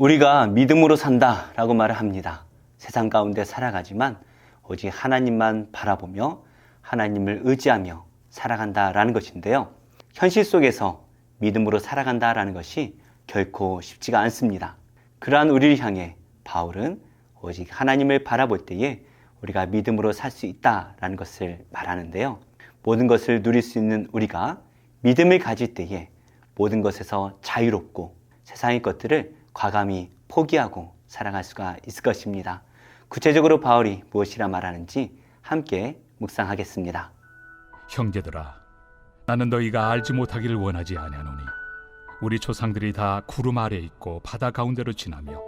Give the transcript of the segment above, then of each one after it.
우리가 믿음으로 산다 라고 말을 합니다. 세상 가운데 살아가지만 오직 하나님만 바라보며 하나님을 의지하며 살아간다 라는 것인데요. 현실 속에서 믿음으로 살아간다 라는 것이 결코 쉽지가 않습니다. 그러한 우리를 향해 바울은 오직 하나님을 바라볼 때에 우리가 믿음으로 살 수 있다라는 것을 말하는데요. 모든 것을 누릴 수 있는 우리가 믿음을 가질 때에 모든 것에서 자유롭고 세상의 것들을 과감히 포기하고 살아갈 수가 있을 것입니다. 구체적으로 바울이 무엇이라 말하는지 함께 묵상하겠습니다. 형제들아 나는 너희가 알지 못하기를 원하지 아니하노니 우리 조상들이 다 구름 아래 있고 바다 가운데로 지나며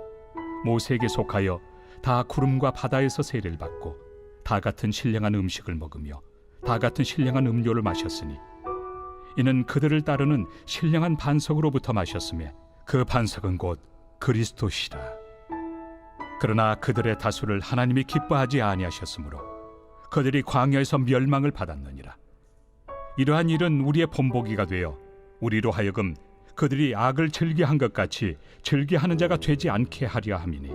모세에게 속하여 다 구름과 바다에서 세례를 받고 다 같은 신령한 음식을 먹으며 다 같은 신령한 음료를 마셨으니 이는 그들을 따르는 신령한 반석으로부터 마셨으며 그 반석은 곧 그리스도시라 그러나 그들의 다수를 하나님이 기뻐하지 아니하셨으므로 그들이 광야에서 멸망을 받았느니라. 이러한 일은 우리의 본보기가 되어 우리로 하여금 그들이 악을 즐기한 것 같이 즐기하는 자가 되지 않게 하려 함이니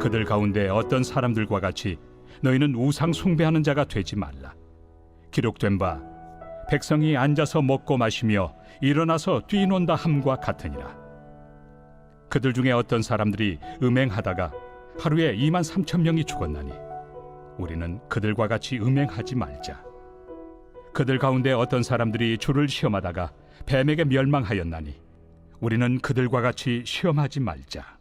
그들 가운데 어떤 사람들과 같이 너희는 우상 숭배하는 자가 되지 말라. 기록된 바 백성이 앉아서 먹고 마시며 일어나서 뛰논다 함과 같으니라 그들 중에 어떤 사람들이 음행하다가 하루에 2만 3천 명이 죽었나니 우리는 그들과 같이 음행하지 말자 그들 가운데 어떤 사람들이 주를 시험하다가 뱀에게 멸망하였나니 우리는 그들과 같이 시험하지 말자.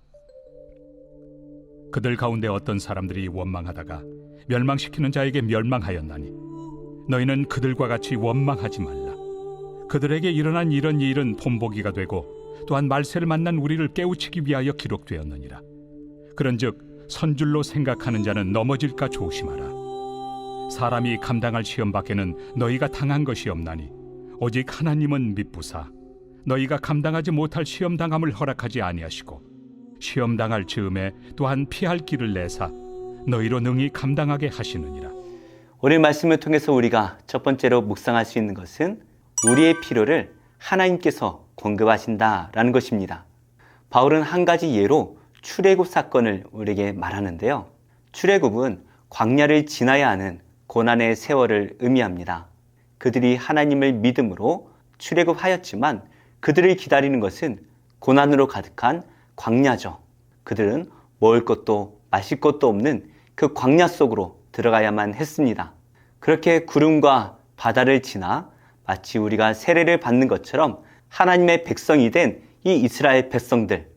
그들 가운데 어떤 사람들이 원망하다가 멸망시키는 자에게 멸망하였나니 너희는 그들과 같이 원망하지 말라. 그들에게 일어난 이런 일은 본보기가 되고 또한 말세를 만난 우리를 깨우치기 위하여 기록되었느니라. 그런즉 선줄로 생각하는 자는 넘어질까 조심하라. 사람이 감당할 시험 밖에는 너희가 당한 것이 없나니 오직 하나님은 믿부사 너희가 감당하지 못할 시험 당함을 허락하지 아니하시고 시험 당할 즈음에 또한 피할 길을 내사 너희로 능히 감당하게 하시느니라 오늘 말씀을 통해서 우리가 첫 번째로 묵상할 수 있는 것은 우리의 필요를 하나님께서 공급하신다라는 것입니다. 바울은 한 가지 예로 출애굽 사건을 우리에게 말하는데요. 출애굽은 광야를 지나야 하는 고난의 세월을 의미합니다. 그들이 하나님을 믿음으로 출애굽하였지만 그들을 기다리는 것은 고난으로 가득한 광야죠. 그들은 먹을 것도 마실 것도 없는 그 광야 속으로 들어가야만 했습니다. 그렇게 구름과 바다를 지나 마치 우리가 세례를 받는 것처럼 하나님의 백성이 된 이 이스라엘 백성들,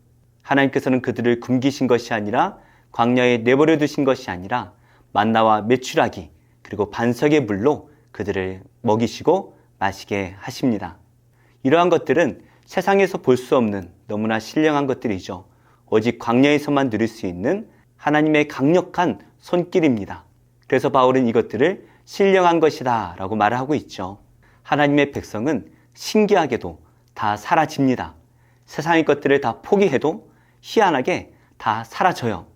하나님께서는 그들을 굶기신 것이 아니라 광야에 내버려 두신 것이 아니라 만나와 메추라기 그리고 반석의 물로 그들을 먹이시고 마시게 하십니다. 이러한 것들은 세상에서 볼 수 없는 너무나 신령한 것들이죠. 오직 광야에서만 누릴 수 있는 하나님의 강력한 손길입니다. 그래서 바울은 이것들을 신령한 것이다 라고 말을 하고 있죠. 하나님의 백성은 신기하게도 다 사라집니다. 세상의 것들을 다 포기해도 희한하게 다 사라져요.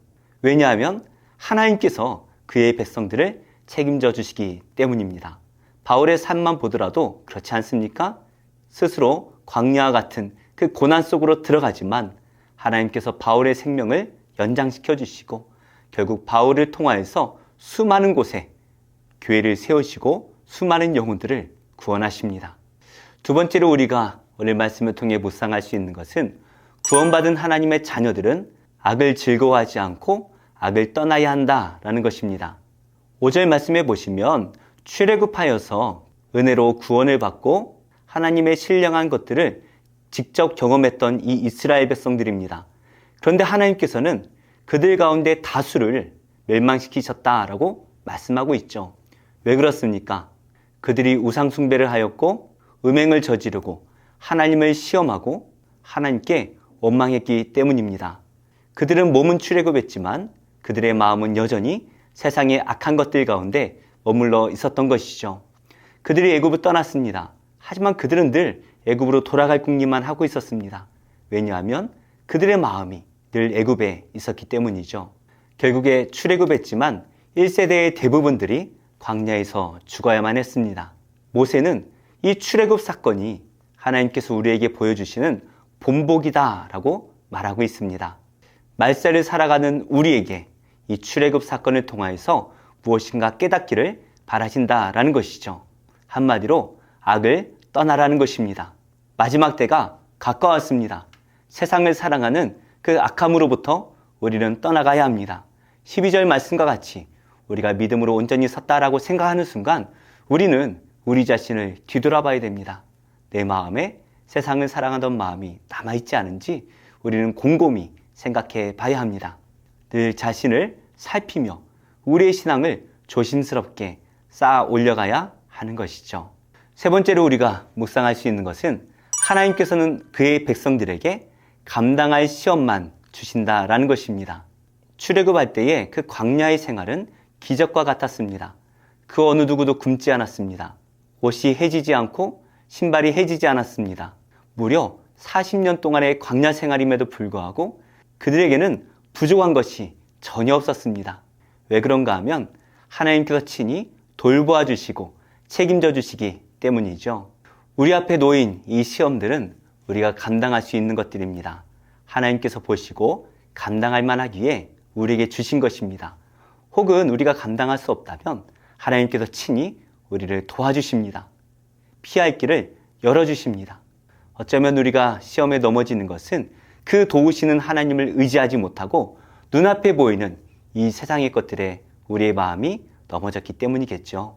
왜냐하면 하나님께서 그의 백성들을 책임져 주시기 때문입니다. 바울의 삶만 보더라도 그렇지 않습니까? 스스로 광야와 같은 그 고난 속으로 들어가지만 하나님께서 바울의 생명을 연장시켜 주시고 결국 바울을 통하여서 수많은 곳에 교회를 세우시고 수많은 영혼들을 구원하십니다. 두 번째로 우리가 오늘 말씀을 통해 묵상할 수 있는 것은 구원받은 하나님의 자녀들은 악을 즐거워하지 않고 악을 떠나야 한다라는 것입니다. 5절 말씀에 보시면 출애굽하여서 은혜로 구원을 받고 하나님의 신령한 것들을 직접 경험했던 이 이스라엘 백성들입니다. 그런데 하나님께서는 그들 가운데 다수를 멸망시키셨다라고 말씀하고 있죠. 왜 그렇습니까? 그들이 우상숭배를 하였고 음행을 저지르고 하나님을 시험하고 하나님께 원망했기 때문입니다. 그들은 몸은 출애굽했지만 그들의 마음은 여전히 세상의 악한 것들 가운데 머물러 있었던 것이죠. 그들이 애굽을 떠났습니다. 하지만 그들은 늘 애굽으로 돌아갈 궁리만 하고 있었습니다. 왜냐하면 그들의 마음이 늘 애굽에 있었기 때문이죠. 결국에 출애굽했지만 1세대의 대부분들이 광야에서 죽어야만 했습니다. 모세는 이 출애굽 사건이 하나님께서 우리에게 보여주시는 본복이다라고 말하고 있습니다. 말세를 살아가는 우리에게 이 출애굽 사건을 통하여서 무엇인가 깨닫기를 바라신다라는 것이죠. 한마디로 악을 떠나라는 것입니다. 마지막 때가 가까웠습니다. 세상을 사랑하는 그 악함으로부터 우리는 떠나가야 합니다. 12절 말씀과 같이 우리가 믿음으로 온전히 섰다라고 생각하는 순간 우리는 우리 자신을 뒤돌아봐야 됩니다. 내 마음에 세상을 사랑하던 마음이 남아있지 않은지 우리는 곰곰이 생각해 봐야 합니다. 늘 자신을 살피며 우리의 신앙을 조심스럽게 쌓아 올려가야 하는 것이죠. 세 번째로 우리가 묵상할 수 있는 것은 하나님께서는 그의 백성들에게 감당할 시험만 주신다라는 것입니다. 출애굽할 때의 그 광야의 생활은 기적과 같았습니다. 그 어느 누구도 굶지 않았습니다. 옷이 해지지 않고 신발이 해지지 않았습니다. 무려 40년 동안의 광야 생활임에도 불구하고 그들에게는 부족한 것이 전혀 없었습니다. 왜 그런가 하면 하나님께서 친히 돌보아 주시고 책임져 주시기 때문이죠. 우리 앞에 놓인 이 시험들은 우리가 감당할 수 있는 것들입니다. 하나님께서 보시고 감당할 만하기에 우리에게 주신 것입니다. 혹은 우리가 감당할 수 없다면 하나님께서 친히 우리를 도와주십니다. 피할 길을 열어주십니다. 어쩌면 우리가 시험에 넘어지는 것은 그 도우시는 하나님을 의지하지 못하고 눈앞에 보이는 이 세상의 것들에 우리의 마음이 넘어졌기 때문이겠죠.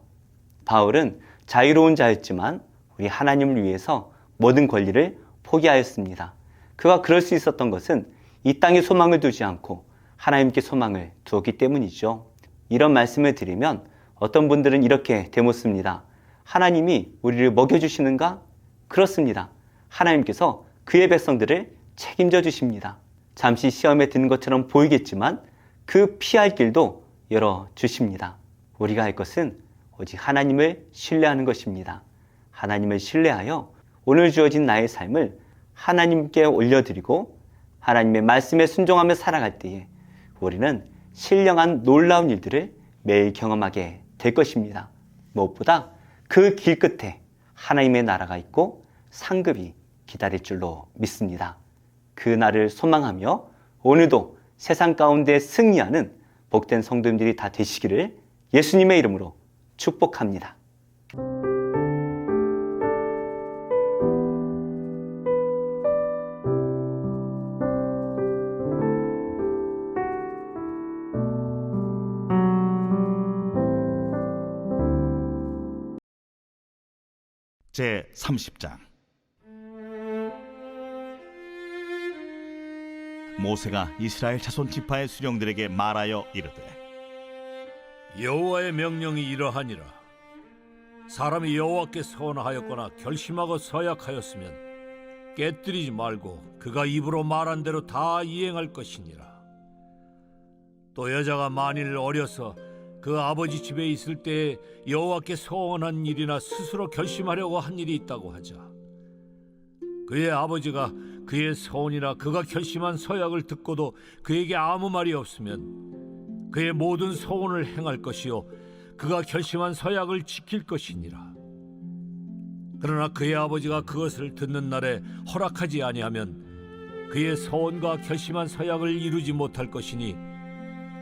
바울은 자유로운 자였지만 우리 하나님을 위해서 모든 권리를 포기하였습니다. 그가 그럴 수 있었던 것은 이 땅에 소망을 두지 않고 하나님께 소망을 두었기 때문이죠. 이런 말씀을 드리면 어떤 분들은 이렇게 되묻습니다. 하나님이 우리를 먹여주시는가? 그렇습니다. 하나님께서 그의 백성들을 책임져 주십니다. 잠시 시험에 드는 것처럼 보이겠지만 그 피할 길도 열어 주십니다. 우리가 할 것은 오직 하나님을 신뢰하는 것입니다. 하나님을 신뢰하여 오늘 주어진 나의 삶을 하나님께 올려드리고 하나님의 말씀에 순종하며 살아갈 때에 우리는 신령한 놀라운 일들을 매일 경험하게 될 것입니다. 무엇보다 그 길 끝에 하나님의 나라가 있고 상급이 기다릴 줄로 믿습니다. 그 날을 소망하며 오늘도 세상 가운데 승리하는 복된 성도님들이 다 되시기를 예수님의 이름으로 축복합니다. 제 30장. 모세가 이스라엘 자손 지파의 수령들에게 말하여 이르되 여호와의 명령이 이러하니라. 사람이 여호와께 서원하였거나 결심하고 서약하였으면 깨뜨리지 말고 그가 입으로 말한 대로 다 이행할 것이니라. 또 여자가 만일 어려서 그 아버지 집에 있을 때에 여호와께 서원한 일이나 스스로 결심하려고 한 일이 있다고 하자. 그의 아버지가 그의 서원이나 그가 결심한 서약을 듣고도 그에게 아무 말이 없으면 그의 모든 소원을 행할 것이요 그가 결심한 서약을 지킬 것이니라. 그러나 그의 아버지가 그것을 듣는 날에 허락하지 아니하면 그의 소원과 결심한 서약을 이루지 못할 것이니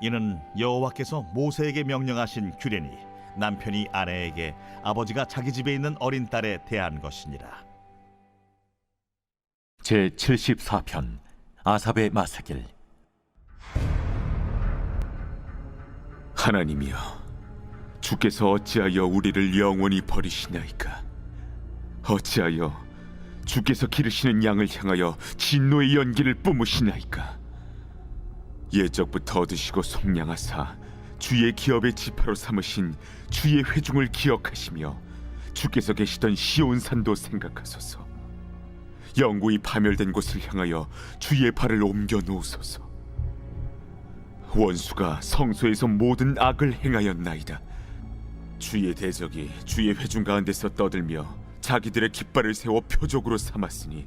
이는 여호와께서 모세에게 명령하신 규례니 남편이 아내에게 아버지가 자기 집에 있는 어린 딸에 대한 것이니라. 제 74편 아삽의 마사길 하나님이여, 주께서 어찌하여 우리를 영원히 버리시나이까? 어찌하여 주께서 기르시는 양을 향하여 진노의 연기를 뿜으시나이까? 예적부터 얻으시고 속량하사 주의 기업의 지파로 삼으신 주의 회중을 기억하시며 주께서 계시던 시온산도 생각하소서. 영구히 파멸된 곳을 향하여 주의 발을 옮겨 놓으소서. 원수가 성소에서 모든 악을 행하였나이다. 주의 대적이 주의 회중 가운데서 떠들며 자기들의 깃발을 세워 표적으로 삼았으니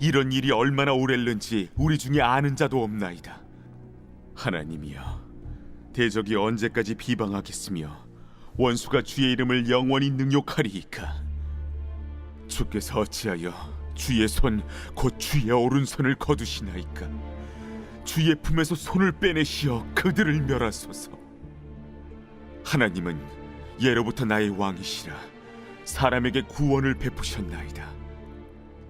이런 일이 얼마나 오랬는지 우리 중에 아는 자도 없나이다. 하나님이여, 대적이 언제까지 비방하겠으며 원수가 주의 이름을 영원히 능욕하리이까? 주께서 어찌하여 주의 손 곧 주의 오른손을 거두시나이까? 주의 품에서 손을 빼내시어 그들을 멸하소서. 하나님은 예로부터 나의 왕이시라 사람에게 구원을 베푸셨나이다.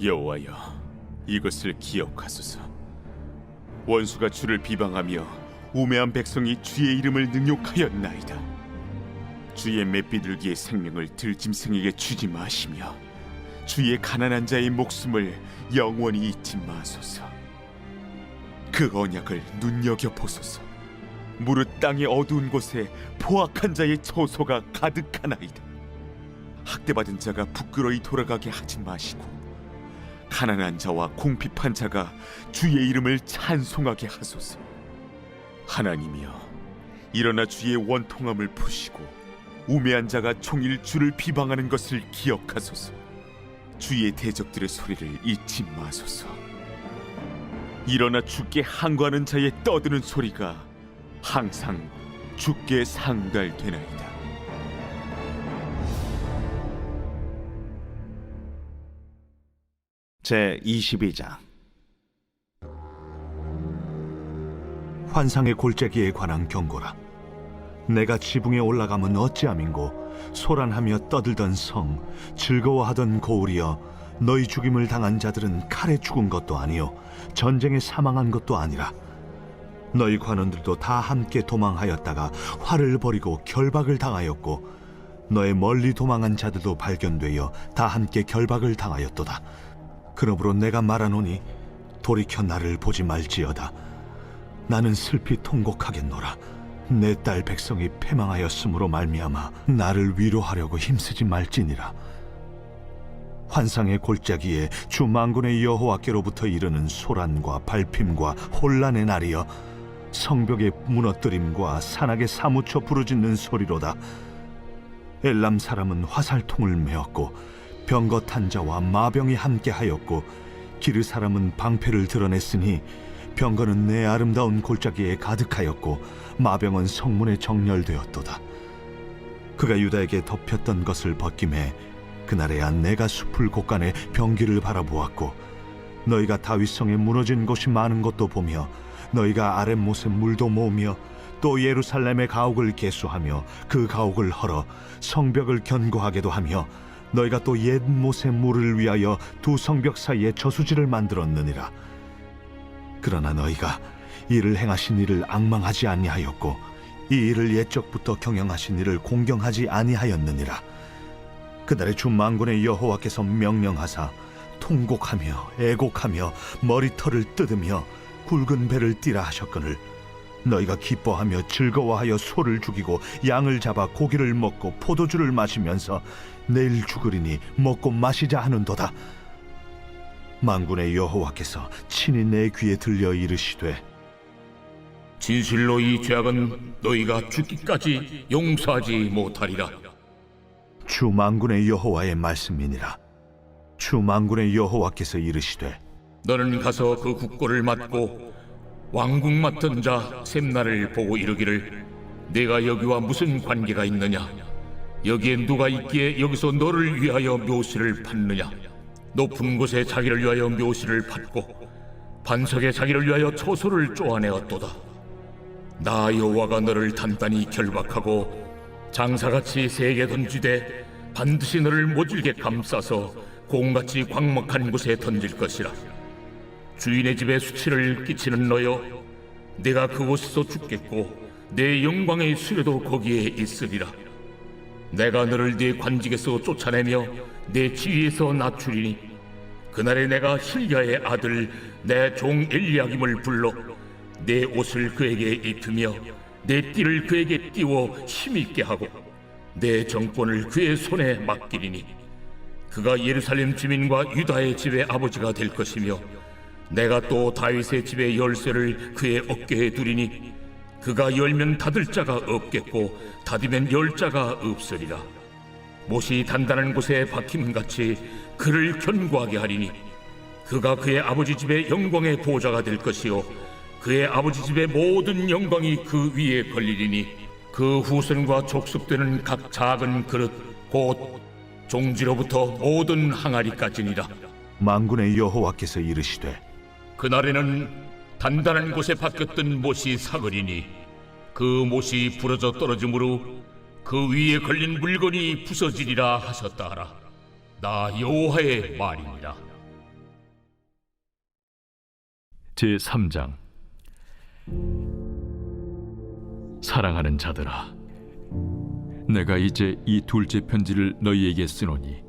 여호와여, 이것을 기억하소서. 원수가 주를 비방하며 우매한 백성이 주의 이름을 능욕하였나이다. 주의 맷비둘기의 생명을 들짐승에게 주지 마시며 주의 가난한 자의 목숨을 영원히 잊지 마소서. 그 언약을 눈여겨 보소서. 무릇 땅의 어두운 곳에 포악한 자의 처소가 가득하나이다. 학대받은 자가 부끄러이 돌아가게 하지 마시고 가난한 자와 궁핍한 자가 주의 이름을 찬송하게 하소서. 하나님이여, 일어나 주의 원통함을 푸시고 우매한 자가 종일 주를 비방하는 것을 기억하소서. 주의 대적들의 소리를 잊지 마소서. 일어나 주께 항거하는 자의 떠드는 소리가 항상 주께 상달되나이다. 제 22장. 환상의 골짜기에 관한 경고라. 내가 지붕에 올라가면 어찌함인고 소란하며 떠들던 성 즐거워하던 고울이여 너희 죽임을 당한 자들은 칼에 죽은 것도 아니요 전쟁에 사망한 것도 아니라. 너희 관원들도 다 함께 도망하였다가 활을 버리고 결박을 당하였고 너의 멀리 도망한 자들도 발견되어 다 함께 결박을 당하였도다 그러므로 내가 말하노니 돌이켜 나를 보지 말지어다 나는 슬피 통곡하겠노라. 내 딸 백성이 패망하였으므로 말미암아 나를 위로하려고 힘쓰지 말지니라. 환상의 골짜기에 주 만군의 여호와께로부터 이르는 소란과 발핌과 혼란의 날이여 성벽의 무너뜨림과 산악에 사무쳐 부르짖는 소리로다. 엘람 사람은 화살통을 메었고 병거 탄자와 마병이 함께하였고 기르 사람은 방패를 드러냈으니 병거는 내 아름다운 골짜기에 가득하였고 마병은 성문에 정렬되었도다. 그가 유다에게 덮였던 것을 벗김에 그날에야 내가 숲을 곳간에 병기를 바라보았고 너희가 다윗성에 무너진 곳이 많은 것도 보며 너희가 아랫못에 물도 모으며 또 예루살렘의 가옥을 개수하며 그 가옥을 헐어 성벽을 견고하게도 하며 너희가 또 옛 못의 물을 위하여 두 성벽 사이에 저수지를 만들었느니라. 그러나 너희가 이를 행하신 이를 악망하지 아니하였고 이 일을 옛적부터 경영하신 이를 공경하지 아니하였느니라. 그날의 주 만군의 여호와께서 명령하사 통곡하며 애곡하며 머리털을 뜯으며 굵은 배를 띠라 하셨거늘. 너희가 기뻐하며 즐거워하여 소를 죽이고 양을 잡아 고기를 먹고 포도주를 마시면서 내일 죽으리니 먹고 마시자 하는도다. 만군의 여호와께서 친히 내 귀에 들려 이르시되 진실로 이 죄악은 너희가 죽기까지 용서하지 못하리라. 주 만군의 여호와의 말씀이니라. 주 만군의 여호와께서 이르시되 너는 가서 그 국고를 맡고 왕궁 맡은 자 셈나를 보고 이르기를 내가 여기와 무슨 관계가 있느냐 여기에 누가 있기에 여기서 너를 위하여 묘시를 받느냐? 높은 곳에 자기를 위하여 묘시를 받고 반석에 자기를 위하여 초소를 쪼아내었도다. 나 여호와가 너를 단단히 결박하고 장사같이 세게 던지되 반드시 너를 모질게 감싸서 공같이 광막한 곳에 던질 것이라. 주인의 집에 수치를 끼치는 너여 내가 그곳에서 죽겠고 내 영광의 수레도 거기에 있으리라 내가 너를 네 관직에서 쫓아내며 내 지위에서 낮추리니 그날에 내가 힐야의 아들 내 종 엘리야김을 불러 내 옷을 그에게 입히며 내 띠를 그에게 띄워 힘있게 하고 내 정권을 그의 손에 맡기리니 그가 예루살렘 주민과 유다의 집의 아버지가 될 것이며 내가 또 다윗의 집의 열쇠를 그의 어깨에 두리니 그가 열면 닫을 자가 없겠고 닫으면 열 자가 없으리라. 못이 단단한 곳에 박힘 같이 그를 견고하게 하리니 그가 그의 아버지 집의 영광의 보좌가 될 것이요 그의 아버지 집의 모든 영광이 그 위에 걸리리니 그 후손과 족속되는 각 작은 그릇 곧 종지로부터 모든 항아리까지니라. 만군의 여호와께서 이르시되 그날에는 단단한 곳에 박혔던 못이 사거리니 그 못이 부러져 떨어지므로 그 위에 걸린 물건이 부서지리라 하셨다 하라. 나 여호와의 말이니라 제 3장. 사랑하는 자들아 내가 이제 이 둘째 편지를 너희에게 쓰노니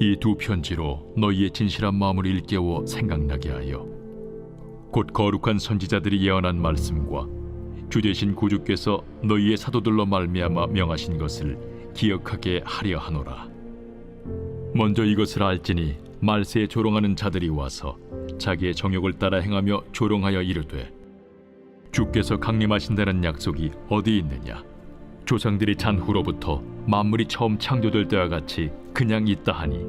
이 두 편지로 너희의 진실한 마음을 일깨워 생각나게 하여 곧 거룩한 선지자들이 예언한 말씀과 주 되신 구주께서 너희의 사도들로 말미암아 명하신 것을 기억하게 하려 하노라. 먼저 이것을 알지니 말세에 조롱하는 자들이 와서 자기의 정욕을 따라 행하며 조롱하여 이르되 주께서 강림하신다는 약속이 어디 있느냐? 조상들이 잔 후로부터 만물이 처음 창조될 때와 같이 그냥 있다 하니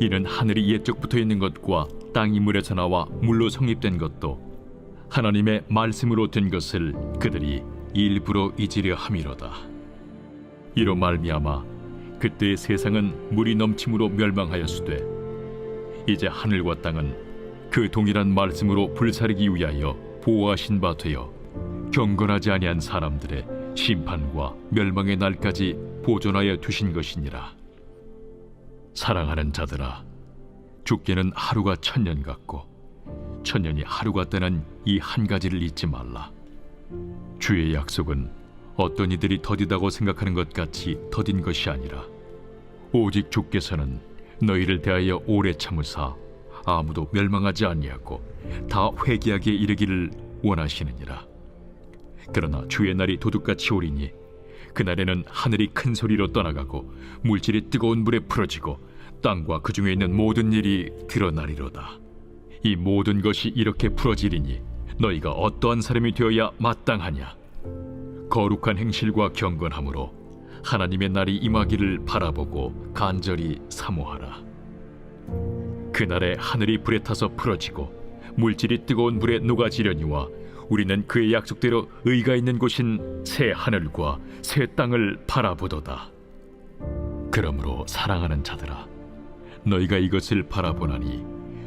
이는 하늘이 옛적부터 있는 것과 땅이 물에서 나와 물로 성립된 것도 하나님의 말씀으로 된 것을 그들이 일부러 잊으려 함이로다 이로 말미암아 그때의 세상은 물이 넘침으로 멸망하였으되 이제 하늘과 땅은 그 동일한 말씀으로 불사르기 위하여 보호하신 바 되어 경건하지 아니한 사람들의 심판과 멸망의 날까지 보존하여 두신 것이니라. 사랑하는 자들아, 죽게는 하루가 천년 같고 천년이 하루 같다는 이 한 가지를 잊지 말라. 주의 약속은 어떤 이들이 더디다고 생각하는 것 같이 더딘 것이 아니라 오직 주께서는 너희를 대하여 오래 참으사 아무도 멸망하지 아니하고 다 회개하게 이르기를 원하시느니라. 그러나 주의 날이 도둑같이 오리니 그날에는 하늘이 큰 소리로 떠나가고 물질이 뜨거운 물에 풀어지고 땅과 그 중에 있는 모든 일이 드러나리로다. 이 모든 것이 이렇게 풀어지리니 너희가 어떠한 사람이 되어야 마땅하냐? 거룩한 행실과 경건함으로 하나님의 날이 임하기를 바라보고 간절히 사모하라. 그날에 하늘이 불에 타서 풀어지고 물질이 뜨거운 불에 녹아지려니와 우리는 그의 약속대로 의가 있는 곳인 새 하늘과 새 땅을 바라보도다. 그러므로 사랑하는 자들아, 너희가 이것을 바라보나니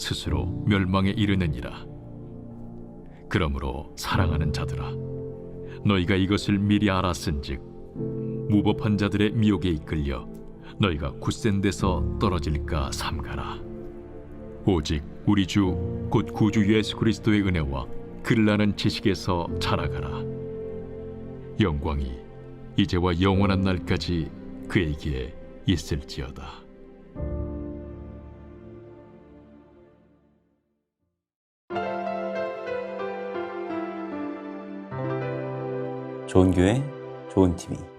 스스로 멸망에 이르느니라. 그러므로 사랑하는 자들아, 너희가 이것을 미리 알았은즉 무법한 자들의 미혹에 이끌려 너희가 굳센 데서 떨어질까 삼가라. 오직 우리 주 곧 구주 예수 그리스도의 은혜와 그를 아는 지식에서 자라가라. 영광이 이제와 영원한 날까지 그에게 있을지어다. 좋은 교회, 좋은 TV.